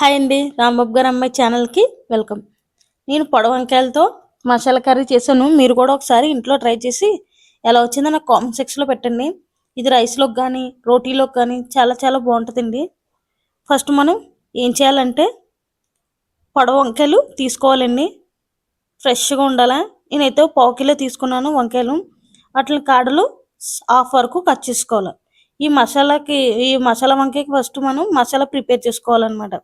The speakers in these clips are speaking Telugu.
హాయ్ అండి రాంబాబు గారు అమ్మాయి ఛానల్కి వెల్కమ్. నేను పొడవంకాయలతో మసాలా కర్రీ చేశాను. మీరు కూడా ఒకసారి ఇంట్లో ట్రై చేసి ఎలా వచ్చిందో నాకు కామెంట్ సెక్షన్లో పెట్టండి. ఇది రైస్లోకి కానీ రోటీలోకి కానీ చాలా చాలా బాగుంటుందండి. ఫస్ట్ మనం ఏం చేయాలంటే పొడవ వంకాయలు తీసుకోవాలండి. ఫ్రెష్గా ఉండాలా. నేనైతే పావు కిలో తీసుకున్నాను వంకాయలు. వాటిని కాడలు హాఫ్ వరకు కట్ చేసుకోవాలి. ఈ మసాలాకి ఈ మసాలా వంకాయకి ఫస్ట్ మనం మసాలా ప్రిపేర్ చేసుకోవాలన్నమాట.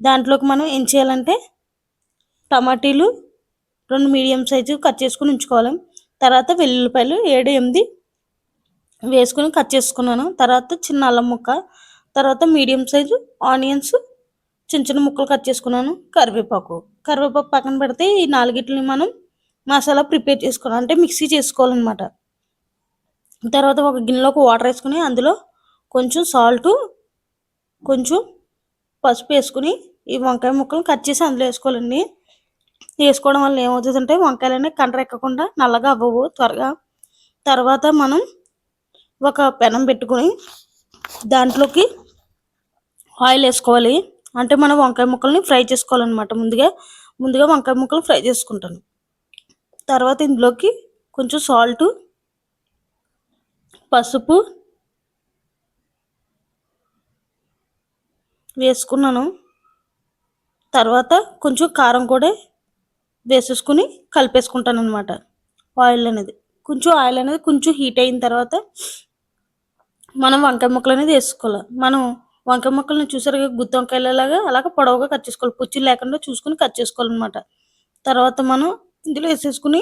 దాంట్లోకి మనం ఏం చేయాలంటే టమాటీలు రెండు మీడియం సైజు కట్ చేసుకుని ఉంచుకోవాలి. తర్వాత వెల్లుల్లిపాయలు ఏడు ఎనిమిది వేసుకుని కట్ చేసుకున్నాను. తర్వాత చిన్న అల్లం ముక్క తర్వాత మీడియం సైజు ఆనియన్స్ చిన్న చిన్న ముక్కలు కట్ చేసుకున్నాను. కరివేపాకు. కరివేపాకు పక్కన పెడితే ఈ నాలుగిట్లని మనం మసాలా ప్రిపేర్ చేసుకోవాలి. అంటే మిక్సీ చేసుకోవాలన్నమాట. తర్వాత ఒక గిన్నెలోకి వాటర్ వేసుకుని అందులో కొంచెం సాల్ట్ కొంచెం పసుపు వేసుకుని ఈ వంకాయ ముక్కలు కట్ చేసి అందులో వేసుకోవాలండి. వేసుకోవడం వల్ల ఏమవుతుందంటే వంకాయలు అనేవి కండ్ర ఎక్కకుండా నల్లగా అవ్వవు త్వరగా. తర్వాత మనం ఒక పెనం పెట్టుకొని దాంట్లోకి ఆయిల్ వేసుకోవాలి. అంటే మనం వంకాయ ముక్కల్ని ఫ్రై చేసుకోవాలన్నమాట ముందుగా. ముందుగా వంకాయ ముక్కలు ఫ్రై చేసుకుంటాను. తర్వాత ఇందులోకి కొంచెం సాల్ట్ పసుపు వేసుకున్నాను. తర్వాత కొంచెం కారం కూడా వేసేసుకుని కలిపేసుకుంటాను అనమాట ఆయిల్ అనేది. కొంచెం ఆయిల్ అనేది కొంచెం హీట్ అయిన తర్వాత మనం వంకాయ ముక్కలు అనేది వేసుకోవాలి. మనం వంకాయ ముక్కలను చూసారు గుత్తి వంకాయలలాగా అలాగ పొడవుగా కట్ చేసుకోవాలి. పుచ్చి లేకుండా చూసుకుని కట్ చేసుకోవాలన్నమాట. తర్వాత మనం ఇందులో వేసేసుకుని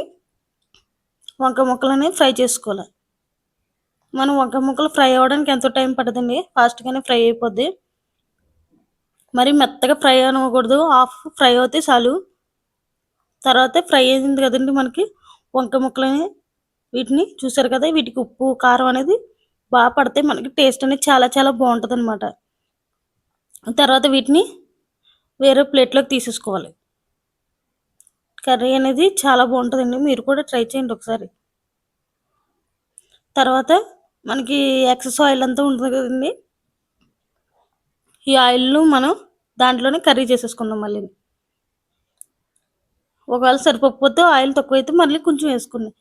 వంకాయ ముక్కలు అనేవి ఫ్రై చేసుకోవాలి. మనం వంకాయ ముక్కలు ఫ్రై అవ్వడానికి ఎంతో టైం పడుతుంది. ఫాస్ట్గానే ఫ్రై అయిపోద్ది. మరి మెత్తగా ఫ్రై అనకూడదు హాఫ్ ఫ్రై అవుతే చాలు. తర్వాత ఫ్రై అయింది కదండి మనకి. వంకాయ ముక్కలని వీటిని చూసారు కదా వీటికి ఉప్పు కారం అనేది బాగా పడితే మనకి టేస్ట్ అనేది చాలా చాలా బాగుంటుంది అనమాట తర్వాత వీటిని వేరే ప్లేట్లోకి తీసేసుకోవాలి. కర్రీ అనేది చాలా బాగుంటుందండి. మీరు కూడా ట్రై చేయండి ఒకసారి. తర్వాత మనకి ఎక్సెస్ ఆయిల్ అంతా ఉంటుంది కదండి. ఈ ఆయిల్ను మనం దాంట్లోనే కర్రీ చేసేసుకుందాం మళ్ళీ. ఒకవేళ సరిపోకపోతే ఆయిల్ తక్కువైతే మళ్ళీ కొంచెం వేసుకుందాం.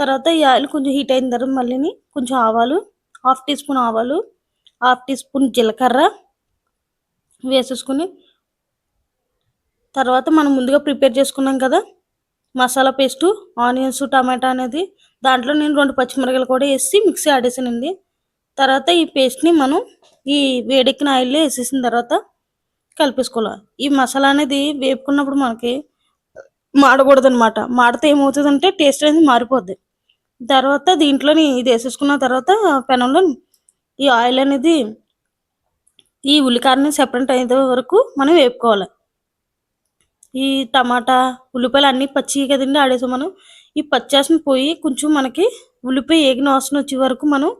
తర్వాత ఈ ఆయిల్ కొంచెం హీట్ అయిన తర్వాత మళ్ళీ కొంచెం ఆవాలు హాఫ్ టీ స్పూన్ ఆవాలు హాఫ్ టీ స్పూన్ జీలకర్ర వేసేసుకుని తర్వాత మనం ముందుగా ప్రిపేర్ చేసుకున్నాం కదా మసాలా పేస్టు ఆనియన్స్ టమాటా అనేది దాంట్లో నేను రెండు పచ్చిమిరకాయలు కూడా వేసి మిక్సీ ఆడేసానండి. తర్వాత ఈ పేస్ట్ని మనం ఈ వేడెక్కిన ఆయిల్లో వేసేసిన తర్వాత కలిపేసుకోవాలి. ఈ మసాలా అనేది వేపుకున్నప్పుడు మనకి మాడకూడదు అనమాట మాడితే ఏమవుతుందంటే టేస్ట్ అనేది మారిపోద్ది. తర్వాత దీంట్లోని ఇది వేసేసుకున్న తర్వాత పెనంలో ఈ ఆయిల్ అనేది ఈ ఉల్లికారని సెపరేట్ అయ్యే వరకు మనం వేపుకోవాలి. ఈ టమాటా ఉల్లిపాయలు అన్నీ పచ్చివి కదండి ఆడేసాం మనం. ఈ పచ్చాసన పోయి కొంచెం మనకి ఉల్లిపాయ ఏగిన వాసన వచ్చే వరకు మనం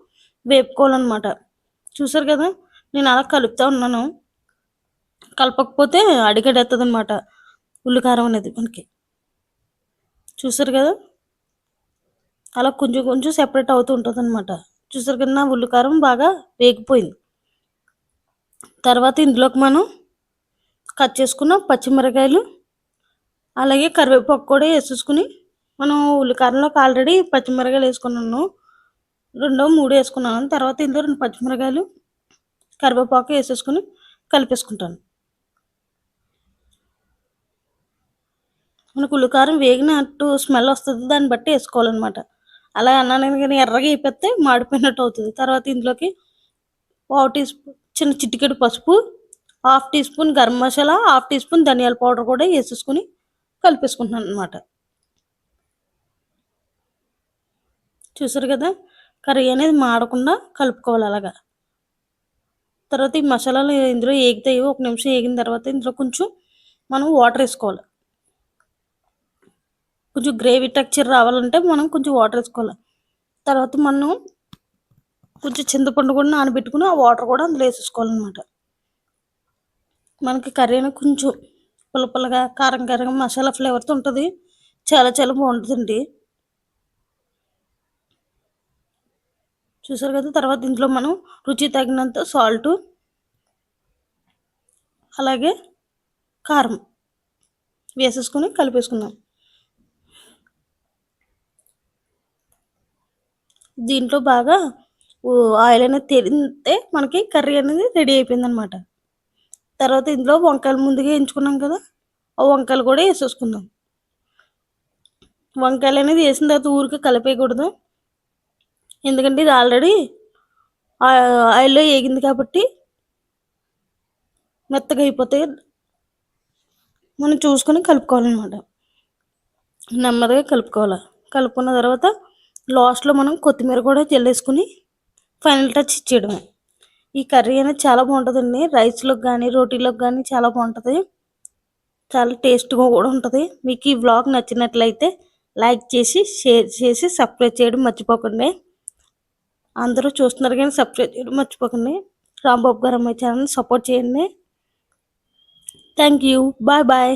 వేపుకోవాలన్నమాట. చూసారు కదా నేను అలా కలుపుతా ఉన్నాను. కలపకపోతే అడిగడేస్తుంది అనమాట ఉల్లికారం అనేది మనకి. చూసారు కదా అలా కొంచెం కొంచెం సెపరేట్ అవుతూ ఉంటుంది అనమాట చూసారు కదా నా ఉల్లికారం బాగా వేగిపోయింది. తర్వాత ఇందులోకి మనం కట్ చేసుకున్న పచ్చిమిరకాయలు అలాగే కరివేపాకు కూడా వేసేసుకుని మనం ఉల్లికారంలోకి ఆల్రెడీ పచ్చిమిరకాయలు వేసుకున్నాను. రెండో మూడు వేసుకున్నాను. తర్వాత ఇందులో రెండు పచ్చిమిరకాయలు కరివేపాకు వేసేసుకుని కలిపేసుకుంటాను. మనకు ఉల్లికారం వేగినట్టు స్మెల్ వస్తుంది దాన్ని బట్టి వేసుకోవాలన్నమాట. అలా అన్నాను కానీ ఎర్రగా అయిపోతే మాడిపోయినట్టు అవుతుంది. తర్వాత ఇందులోకి పావు టీ స్పూన్ చిన్న చిటికెడు పసుపు half teaspoon garam masala half teaspoon ధనియాల పౌడర్ కూడా వేసేసుకుని కలిపేసుకుంటున్నాను అనమాట చూసారు కదా? కర్రీ అనేది మాడకుండా కలుపుకోవాలి అలాగా. తర్వాత ఈ మసాలాలు ఇందులో ఏగుతాయి ఒక నిమిషం ఏగిన తర్వాత ఇందులో కొంచెం మనం వాటర్ వేసుకోవాలి. కొంచెం గ్రేవీ టెక్చర్ రావాలంటే మనం కొంచెం వాటర్ వేసుకోవాలి. తర్వాత మనం కొంచెం చింతపండు కూడా నానబెట్టుకుని ఆ వాటర్ కూడా అందులో వేసేసుకోవాలన్నమాట. మనకి కర్రీ అనేది కొంచెం పుల్ల పుల్లగా కారం కారంగా మసాలా ఫ్లేవర్తో ఉంటుంది. చాలా చాలా బాగుంటుందండి. చూసారు కదా తర్వాత ఇంట్లో మనం రుచి తగినంత సాల్ట్ అలాగే కారం వేసేసుకొని కలిపేసుకుందాం. దీంట్లో బాగా ఆయిల్ అనేది తేలితే మనకి కర్రీ అనేది రెడీ అయిపోయింది అనమాట తర్వాత ఇందులో వంకాయలు ముందుగా ఎంచుకున్నాం కదా ఆ వంకాయలు కూడా వేసేసుకుందాం. వంకాయలు అనేది వేసిన తర్వాత ఊరికే కలిపేయకూడదు. ఎందుకంటే ఇది ఆల్రెడీ ఆయిల్లో వేగింది కాబట్టి మెత్తగా అయిపోతాయి మనం చూసుకొని కలుపుకోవాలన్నమాట. నెమ్మదిగా కలుపుకోవాలి. కలుపుకున్న తర్వాత లాస్ట్లో మనం కొత్తిమీర కూడా చెల్లేసుకుని ఫైనల్ టచ్ ఇచ్చేయడమే. ఈ కర్రీ అనేది చాలా బాగుంటుందండి. రైస్లోకి కానీ రోటీలోకి కానీ చాలా బాగుంటుంది. చాలా టేస్ట్గా కూడా ఉంటుంది. మీకు ఈ వ్లాగ్ నచ్చినట్లయితే లైక్ చేసి షేర్ చేసి సబ్స్క్రైబ్ చేయడం మర్చిపోకండి. అందరూ చూస్తున్నారు కానీ సబ్స్క్రైబ్ చేయడం మర్చిపోకండి. రాంబాబు గారు అమ్మాయి ఛానల్ని సపోర్ట్ చేయండి. Thank you. Bye bye.